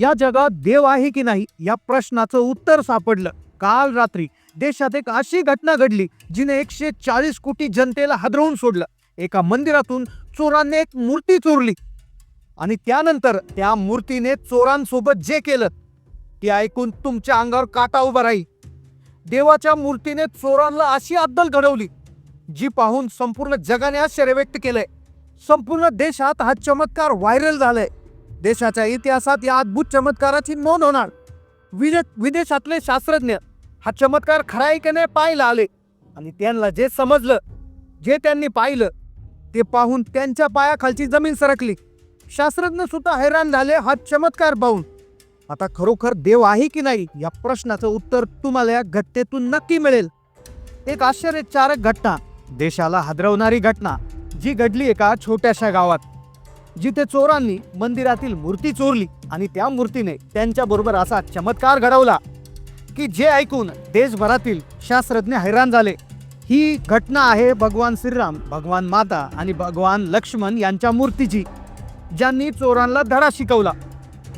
या जगात देव आहे की नाही या प्रश्नाचं उत्तर सापडलं. काल रात्री देशात एक अशी घटना घडली जिने एकशे चाळीस कोटी जनतेला हादरवून सोडलं. एका मंदिरातून चोरांनी एक मूर्ती चोरली आणि त्यानंतर त्या मूर्तीने चोरांसोबत जे केलं ते ऐकून तुमच्या अंगावर काटा उभा राहील. देवाच्या मूर्तीने चोरांना अशी अद्दल घडवली जी पाहून संपूर्ण जगाने आश्चर्य व्यक्त केलंय. संपूर्ण देशात हा चमत्कार व्हायरल झालाय. देशाच्या इतिहासात या अद्भुत चमत्काराची नोंद होणार. विदेशातले शास्त्रज्ञ हा चमत्कार खरा आहे की नाही पाहायला आले. आणि त्यांना जे समजलं जे त्यांनी पाहिलं ते पाहून त्यांच्या पायाखालची जमीन सरकली. शास्त्रज्ञ सुद्धा हैराण झाले हा चमत्कार पाहून. आता खरोखर देव आहे की नाही या प्रश्नाचं उत्तर तुम्हाला या घटनेतून नक्की मिळेल. एक आश्चर्यकारक घटना देशाला हादरवणारी घटना जी घडली एका छोट्याशा गावात. जिथे चोरांनी मंदिरातील मूर्ती चोरली आणि त्या मूर्तीने त्यांच्याबरोबर असा चमत्कार घडवला की जे ऐकून देशभरातील शास्त्रज्ञ हैराण झाले. ही घटना आहे भगवान श्रीराम भगवान माता आणि भगवान लक्ष्मण यांच्या मूर्तीची ज्यांनी चोरांना धडा शिकवला.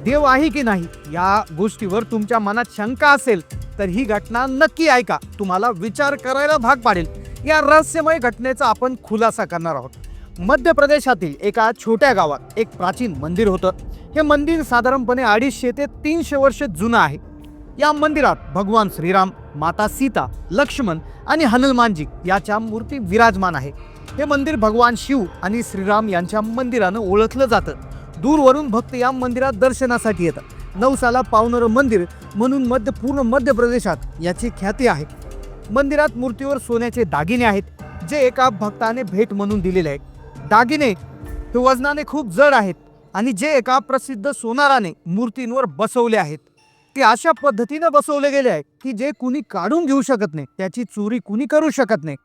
देव आहे की नाही या गोष्टीवर तुमच्या मनात शंका असेल तर ही घटना नक्की ऐका. तुम्हाला विचार करायला भाग पाडेल. या रहस्यमय घटनेचा आपण खुलासा करणार आहोत. मध्य प्रदेशातील एका छोट्या गावात एक प्राचीन मंदिर होतं. हे मंदिर साधारणपणे अडीचशे ते तीनशे वर्ष जुनं आहे. या मंदिरात भगवान श्रीराम माता सीता लक्ष्मण आणि हनुमानजी याच्या मूर्ती विराजमान आहे. हे मंदिर भगवान शिव आणि श्रीराम यांच्या मंदिरानं ओळखलं जातं. दूरवरून भक्त या मंदिरात दर्शनासाठी येतात. नवसाला पावणारं मंदिर म्हणून मध्य पूर्ण मध्य प्रदेशात याची ख्याती आहे. मंदिरात मूर्तीवर सोन्याचे दागिने आहेत जे एका भक्ताने भेट म्हणून दिलेले आहेत. दागिने हे वजनाने खूप जड आहेत आणि जे एका प्रसिद्ध सोनाराने मूर्तींवर बसवले आहेत ते अशा पद्धतीने बसवले गेले आहे की जे कुणी काढून घेऊ शकत नाही त्याची चोरी कुणी करू शकत नाही.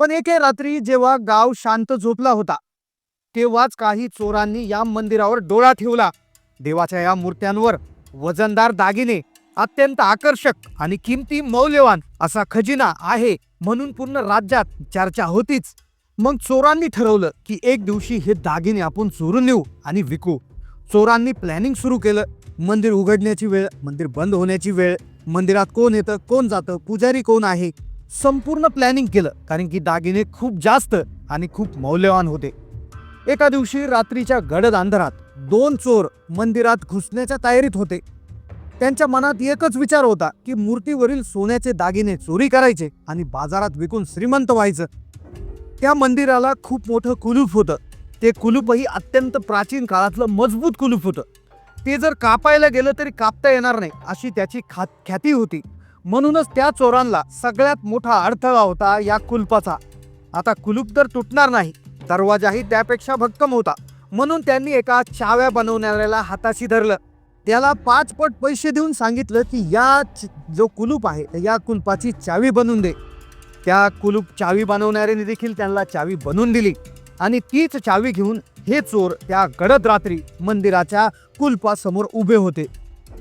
पण एके रात्री जेव्हा गाव शांत झोपला होता तेव्हाच काही चोरांनी या मंदिरावर डोळा ठेवला. देवाच्या या मूर्त्यांवर वजनदार दागिने अत्यंत आकर्षक आणि किमती मौल्यवान असा खजिना आहे म्हणून पूर्ण राज्यात चर्चा होतीच. मग चोरांनी ठरवलं की एक दिवशी हे दागिने आपण चोरून नेऊ आणि विकू. चोरांनी प्लॅनिंग सुरू केलं. मंदिर उघडण्याची वेळ मंदिर बंद होण्याची वेळ मंदिरात कोण येतं कोण जातं पुजारी कोण आहे संपूर्ण प्लॅनिंग केलं. कारण की दागिने खूप जास्त आणि खूप मौल्यवान होते. एका दिवशी रात्रीच्या गडद अंधारात दोन चोर मंदिरात घुसण्याच्या तयारीत होते. त्यांच्या मनात एकच विचार होता की मूर्तीवरील सोन्याचे दागिने चोरी करायचे आणि बाजारात विकून श्रीमंत व्हायचं. त्या मंदिराला खूप मोठं कुलूप होतं. ते कुलूपही अत्यंत प्राचीन काळातलं मजबूत कुलूप होतं. ते जर कापायला गेलं तरी कापता येणार नाही अशी त्याची खा ख्याती होती. म्हणूनच त्या चोरांना सगळ्यात मोठा अडथळा होता या कुलपाचा. आता कुलूप तर तुटणार नाही दरवाजाही त्यापेक्षा भक्कम होता. म्हणून त्यांनी एका चाव्या बनवणाऱ्याला हाताशी धरलं. त्याला पाच पट पैसे देऊन सांगितलं की या जो कुलूप आहे या कुलपाची चावी बनवून दे. त्या कुलूप चावी बनवणाऱ्याने देखील त्यांना चावी बनवून दिली. आणि तीच चावी घेऊन हे चोर त्या गडद रात्री मंदिराच्या कुलपासमोर उभे होते.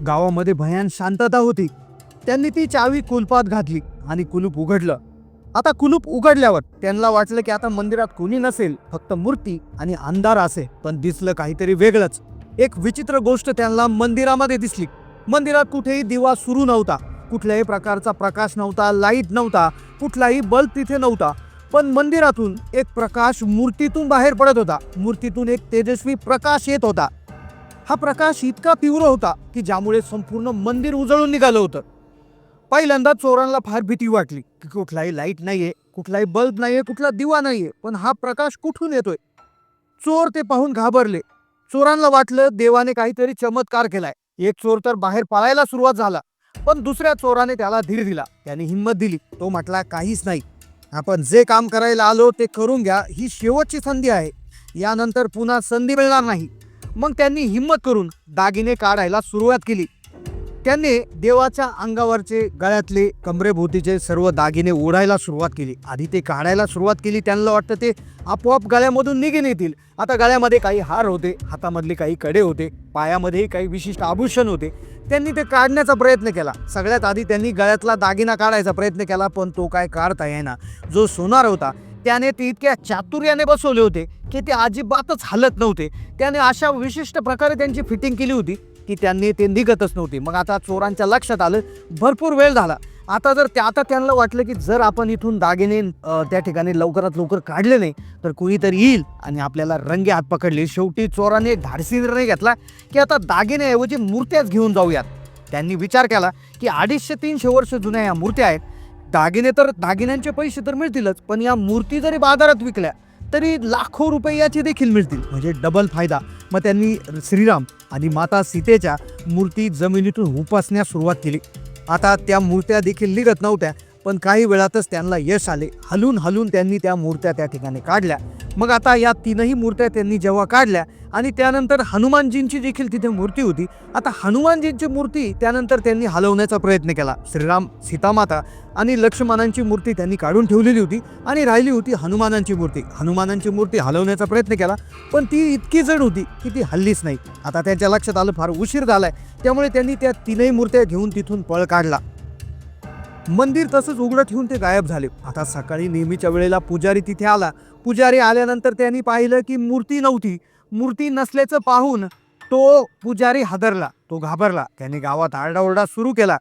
गावामध्ये भयान शांतता होती. त्यांनी ती चावी कुलपात घातली आणि कुलूप उघडलं. आता कुलूप उघडल्यावर त्यांना वाटलं की आता मंदिरात कोणी नसेल फक्त मूर्ती आणि अंधार असे. पण दिसलं काहीतरी वेगळंच. एक विचित्र गोष्ट त्यांना मंदिरामध्ये दिसली. मंदिरात कुठेही दिवा सुरू नव्हता. कुठल्याही प्रकारचा प्रकाश नव्हता लाइट नव्हता कुठलाही बल्ब तिथे नव्हता. पण मंदिरातून एक प्रकाश मूर्तीतून बाहेर पडत होता. मूर्तीतून एक तेजस्वी प्रकाश येत होता. हा प्रकाश इतका तीव्र होता की ज्यामुळे संपूर्ण मंदिर उजळून निघालं होतं. पहिल्यांदा चोरांना फार भीती वाटली की कुठलाही लाइट नाहीये कुठलाही बल्ब नाहीये कुठला दिवा नाहीये पण हा प्रकाश कुठून येतोय? चोर ते पाहून घाबरले. चोरांना वाटलं देवाने काहीतरी चमत्कार केलाय. एक चोर तर बाहेर पळायला सुरुवात झाला. पण दुसऱ्या चोराने त्याला धीर दिला. त्याने हिंमत दिली. तो म्हटला काहीच नाही. आपण जे काम करायला आलो ते करून घ्या. ही शेवटची संधी आहे. यानंतर पुन्हा संधी मिळणार नाही. मग त्यांनी हिंमत करून दागिने काढायला सुरुवात केली. त्यांनी देवाच्या अंगावरचे गळ्यातले कमरेभोवतीचे सर्व दागिने ओढायला सुरुवात केली. आधी ते काढायला सुरुवात केली. त्यांना वाटतं ते आपोआप गळ्यामधून निघून येतील. आता गळ्यामध्ये काही हार होते हातामधले काही कडे होते पायामध्येही काही विशिष्ट आभूषण होते. त्यांनी ते काढण्याचा प्रयत्न केला. सगळ्यात आधी त्यांनी गळ्यातला दागिना काढायचा प्रयत्न केला पण तो काय काढता येईना. जो सोनार होता त्याने ते इतक्या चातुर्याने बसवले होते की ते अजिबातच हलत नव्हते. त्याने अशा विशिष्ट प्रकारे त्यांची फिटिंग केली होती की त्यांनी ते निघतच नव्हते. मग आता चोरांच्या लक्षात आलं भरपूर वेळ झाला. आता जर त्या आता त्यांना वाटलं की जर आपण इथून दागिने त्या ठिकाणी लवकरात लवकर काढले नाही तर कुणीतरी येईल आणि आपल्याला रंगे हात पकडले. शेवटी चोराने धाडसी निर्णय घेतला की आता दागिन्याऐवजी मूर्त्याच घेऊन जाऊयात. त्यांनी विचार केला की अडीचशे तीनशे वर्ष जुन्या या मूर्त्या आहेत. दागिने तर दागिन्यांचे पैसे तर मिळतीलच पण या मूर्ती जरी बाजारात विकल्या तरी लाखो रुपये याचे देखील मिळतील. म्हणजे डबल फायदा. मग त्यांनी श्रीराम आणि माता सीतेच्या मूर्ती जमिनीतून उपासण्यास सुरुवात केली. आता त्या मूर्त्या देखील निघत नव्हत्या. पण काही वेळातच त्यांना यश आले. हलून हलून त्यांनी त्या मूर्त्या त्या ठिकाणी काढल्या. मग आता या तीनही मूर्त्या त्यांनी जेव्हा काढल्या आणि त्यानंतर हनुमानजींची देखील तिथे मूर्ती होती. आता हनुमानजींची मूर्ती त्यानंतर त्यांनी हलवण्याचा प्रयत्न केला. श्रीराम सीतामाता आणि लक्ष्मणांची मूर्ती त्यांनी काढून ठेवलेली होती आणि राहिली होती हनुमानांची मूर्ती. हनुमानांची मूर्ती हलवण्याचा प्रयत्न केला पण ती इतकी जड होती की ती हल्लीच नाही. आता त्यांच्या लक्षात आलं फार उशीर झाला आहे त्यामुळे त्यांनी त्या तीनही मूर्त्या घेऊन तिथून पळ काढला. मंदिर तसंच उघडं ठेवून ते गायब झाले. आता सकाळी नेहमीच्या वेळेला पुजारी तिथे आला. पुजारी आल्यानंतर त्यांनी पाहिलं की मूर्ती नव्हती. मूर्ती नसल्याचं पाहून तो पुजारी हादरला. तो घाबरला. त्याने गावात आरडाओरडा सुरू केला.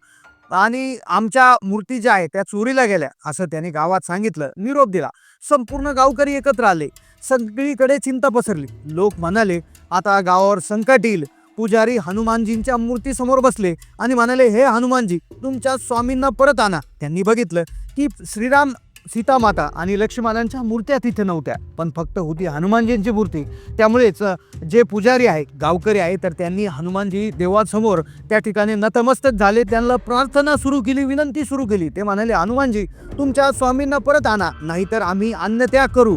आणि आमच्या मूर्ती ज्या आहेत त्या चोरीला गेल्या असं त्याने गावात सांगितलं. निरोप दिला. संपूर्ण गावकरी एकत्र आले. सगळीकडे चिंता पसरली. लोक म्हणाले आता गावावर संकट येईल. पुजारी हनुमानजींच्या मूर्तीसमोर बसले आणि म्हणाले हे हनुमानजी तुमच्या स्वामींना परत आणा. त्यांनी बघितलं की श्रीराम सीतामाता आणि लक्ष्मणांच्या मूर्त्या तिथे नव्हत्या पण फक्त होती हनुमानजींची मूर्ती. त्यामुळेच जे पुजारी आहे गावकरी आहे तर त्यांनी हनुमानजी देवासमोर त्या ठिकाणी नतमस्तक झाले त्यांना प्रार्थना सुरू केली विनंती सुरू केली. ते म्हणाले हनुमानजी तुमच्या स्वामींना परत आणा नाहीतर आम्ही अन्नत्याग करू.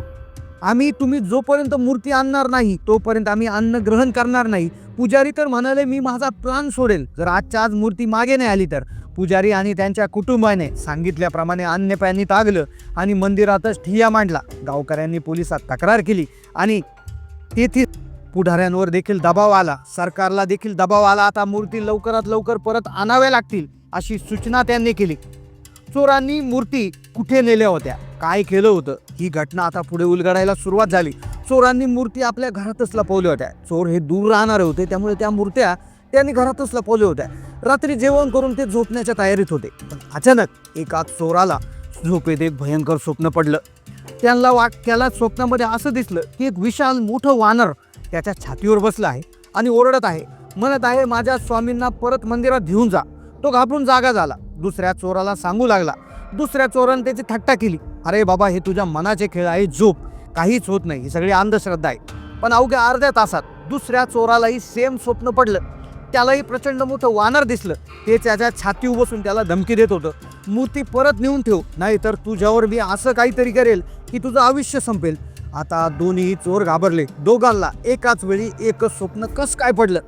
आम्ही तुम्ही जोपर्यंत मूर्ती आणणार नाही तोपर्यंत आम्ही अन्न ग्रहण करणार नाही. पुजारी तर म्हणाले मी माझा प्राण सोडेल. जर आजच्या आज मूर्ती मागे नाही आली तर. पुजारी आणि त्यांच्या कुटुंबाने सांगितल्याप्रमाणे अन्य तागलं आणि मंदिरातच ठिय्या मांडला. गावकऱ्यांनी पोलिसात तक्रार केली आणि तेथील पुढाऱ्यांवर देखील दबाव आला. सरकारला देखील दबाव आला. आता मूर्ती लवकरात लवकर परत आणाव्या लागतील अशी सूचना त्यांनी केली. चोरांनी मूर्ती कुठे नेल्या होत्या? काय केलं होतं? ही घटना आता पुढे उलगडायला सुरुवात झाली. चोरांनी मूर्ती आपल्या घरातच लपवल्या होत्या. चोर हे दूर राहणारे होते त्यामुळे त्या मूर्त्या त्यांनी घरातच लपवल्या होत्या. रात्री जेवण करून ते झोपण्याच्या तयारीत होते. पण अचानक एका चोराला झोपेत एक भयंकर स्वप्न पडलं. त्यांना वाट त्याला स्वप्नामध्ये असं दिसलं की एक विशाल मोठं वानर त्याच्या छातीवर बसलं आहे आणि ओरडत आहे. म्हणत आहे माझ्या स्वामींना परत मंदिरात घेऊन जा. तो घाबरून जागा झाला. दुसऱ्या चोराला सांगू लागला दुसऱ्या चोरानं त्याची थट्टा केली. अरे बाबा हे तुझ्या मनाचे खेळ आहे झोप. काहीच होत नाही. ही सगळी अंधश्रद्धा आहे. पण अवघ्या अर्ध्या तासात दुसऱ्या चोरालाही सेम स्वप्न पडलं. त्यालाही प्रचंड मोठं वानर दिसलं. ते त्याच्या छाती बसून त्याला धमकी देत होतं. मूर्ती परत नेऊन ठेव. नाहीतर तुझ्यावर मी असं काहीतरी करेल की तुझं आयुष्य संपेल. आता दोन्ही चोर घाबरले. दोघांना एकाच वेळी एकच स्वप्न कस काय पडलं?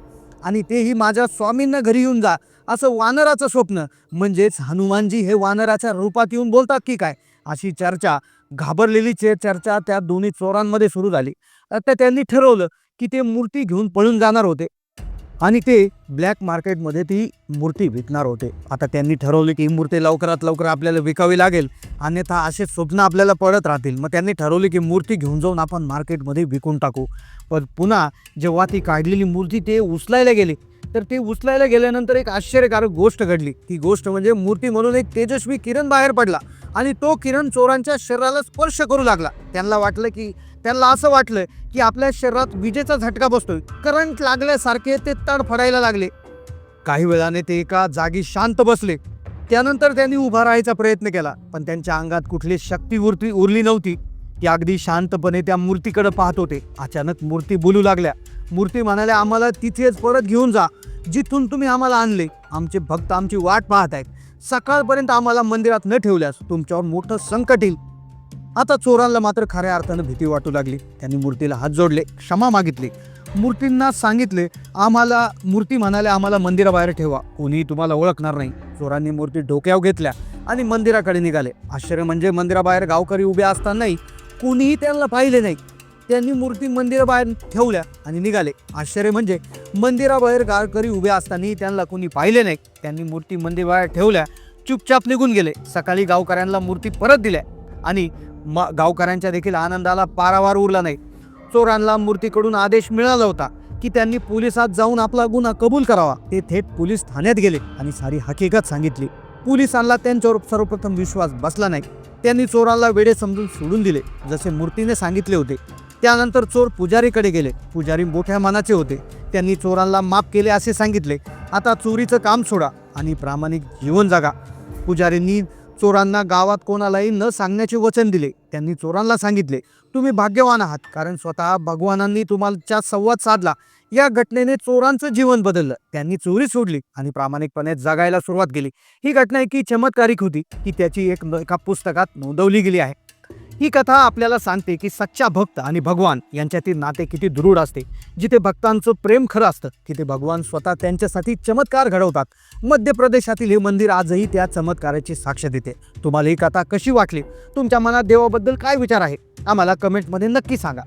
आणि तेही माझ्या स्वामींना घरी येऊन जा. असं वानराचं स्वप्न. म्हणजेच हनुमानजी हे वानराच्या रूपात येऊन बोलतात की काय? अशी चर्चा घाबरलेली चे चर्चा त्या दोन्ही चोरांमध्ये सुरू झाली. आता त्यांनी ठरवलं की ते मूर्ती घेऊन पळून जाणार होते. आणि ते ब्लॅक मार्केटमध्ये ती मूर्ती विकणार होते. आता त्यांनी ठरवले की ही मूर्ती लवकरात लवकर आपल्याला विकावी लागेल. अन्यथा असे स्वप्न आपल्याला पडत राहतील. मग त्यांनी ठरवले की मूर्ती घेऊन जाऊन आपण मार्केटमध्ये विकून टाकू. पण पुन्हा जेव्हा ती काढलेली मूर्ती ते उचलायला गेली तर ती उचलायला गेल्यानंतर एक आश्चर्यकारक गोष्ट घडली. ती गोष्ट म्हणजे मूर्ती म्हणून एक तेजस्वी किरण बाहेर पडला आणि तो किरण चोरांच्या शरीराला स्पर्श करू लागला. त्यांना वाटलं की त्यांना असं वाटलं की आपल्या शरीरात विजेचा झटका बसतोय. करंट लागल्यासारखे ते तडफडायला लागले. काही वेळाने ते एका जागी शांत बसले. त्यानंतर त्यांनी उभा राहायचा प्रयत्न केला पण त्यांच्या अंगात कुठली शक्ती उरती उरली नव्हती. ते अगदी शांतपणे त्या मूर्तीकडे पाहत होते. अचानक मूर्ती बोलू लागल्या. मूर्ती म्हणाले आम्हाला तिथेच परत घेऊन जा. जिथून तुम्ही आम्हाला आणले. आमचे भक्त आमची वाट पाहत आहेत. सकाळपर्यंत आम्हाला मंदिरात न ठेवल्यास तुमच्यावर मोठं संकट येईल. आता चोरांना मात्र खऱ्या अर्थानं भीती वाटू लागली. त्यांनी मूर्तीला हात जोडले क्षमा मागितली. मूर्तींना सांगितले आम्हाला मूर्ती म्हणाले आम्हाला मंदिराबाहेर ठेवा. कोणीही तुम्हाला ओळखणार नाही. चोरांनी मूर्ती डोक्यावर घेतल्या आणि मंदिराकडे निघाले. आश्चर्य म्हणजे मंदिराबाहेर गावकरी उभे असतानाही कोणीही त्यांना पाहिले नाही. त्यांनी मूर्ती मंदिराबाहेर ठेवल्या आणि निघाले. आश्चर्य म्हणजे मंदिराबाहेर गारकरी उभे असतानाही त्यांना कोणी पाहिले नाही. त्यांनी मूर्ती मंदिराबाहेर ठेवल्या चुपचाप निघून गेले. सकाळी गावकऱ्यांना मूर्ती परत दिल्या आणि म गावकऱ्यांच्या देखील आनंदाला पारावार उरला नाही. चोरांना मूर्तीकडून आदेश मिळाला होता की त्यांनी पोलिसात जाऊन आपला गुन्हा कबूल करावा. ते थेट पोलीस ठाण्यात गेले आणि सारी हकीकत सांगितली. पोलिसांना त्यांच्यावर सर्वप्रथम विश्वास बसला नाही. त्यांनी चोरांना वेडे समजून सोडून दिले जसे मूर्तीने सांगितले होते. त्यानंतर चोर पुजारीकडे गेले. पुजारी मोठ्या मनाचे होते. त्यांनी चोरांना माफ केले असे सांगितले. आता चोरीचं काम सोडा आणि प्रामाणिक जीवन जगा. पुजारींनी चोरांना गावात कोणालाही न सांगण्याचे वचन दिले. त्यांनी चोरांना सांगितले तुम्ही भाग्यवान आहात कारण स्वतः भगवानांनी तुम्हाला संवाद साधला. या घटनेने चोरांचं जीवन बदललं. त्यांनी चोरी सोडली आणि प्रामाणिकपणे जगायला सुरुवात केली. ही घटना इतकी चमत्कारिक होती की त्याची एक एका पुस्तकात नोंदवली गेली आहे. ही कथा आपल्याला सांगते की सच्चा भक्त आणि भगवान यांच्यातील नाते किती दृढ असते. जिथे भक्तांचं प्रेम खरं असतं तिथे भगवान स्वतः त्यांच्यासाठी चमत्कार घडवतात. मध्य प्रदेशातील हे मंदिर आजही त्या चमत्काराची साक्ष देते. तुम्हाला ही कथा कशी वाटली? तुमच्या मनात देवाबद्दल काय विचार आहे? आम्हाला कमेंटमध्ये नक्की सांगा.